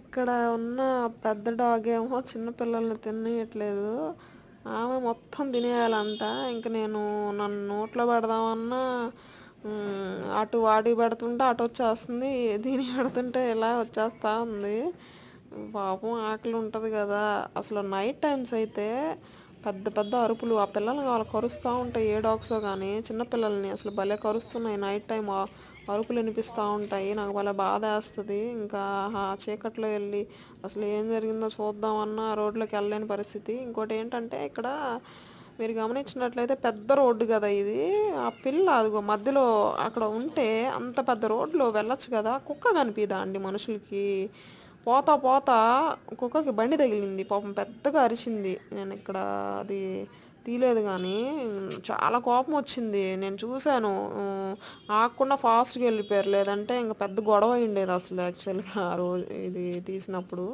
ఇక్కడ ఉన్న పెద్ద డాగ్ ఏమో చిన్నపిల్లల్ని తినేయట్లేదు. ఆమె మొత్తం తినేయాలంట. ఇంక నేను నన్ను నోట్లో పెడదామన్నా అటు వాడి పెడుతుంటే అటు వచ్చేస్తుంది. దీని పెడుతుంటే ఇలా వచ్చేస్తా ఉంది. పాపం ఆకలి ఉంటుంది కదా. అసలు నైట్ టైమ్స్ అయితే పెద్ద పెద్ద అరుపులు. ఆ పిల్లల్ని వాళ్ళు కరుస్తూ ఉంటాయి ఏ డాగ్సో కానీ చిన్నపిల్లల్ని అసలు భలే కరుస్తున్నాయి. నైట్ టైం అరుపులు వినిపిస్తూ ఉంటాయి. నాకు భలే బాధ వేస్తుంది. ఇంకా ఆ చీకట్లో వెళ్ళి అసలు ఏం జరిగిందో చూద్దామన్నా రోడ్లోకి వెళ్ళలేని పరిస్థితి. ఇంకోటి ఏంటంటే ఇక్కడ మీరు గమనించినట్లయితే పెద్ద రోడ్డు కదా ఇది. ఆ పిల్ల అదిగో మధ్యలో అక్కడ ఉంటే అంత పెద్ద రోడ్లో వెళ్ళొచ్చు కదా. కుక్క కనిపిదా అండి మనుషులకి? పోతా పోతా కుక్కకి బండి తగిలింది. పాపం పెద్దగా అరిచింది. నేను ఇక్కడ అది తీయలేదు కానీ చాలా కోపం వచ్చింది. నేను చూశాను. ఆగకుండా ఫాస్ట్గా వెళ్ళిపోయారు. లేదంటే ఇంకా పెద్ద గొడవ ఉండేది అసలు యాక్చువల్గా ఆ రోజు ఇది తీసినప్పుడు.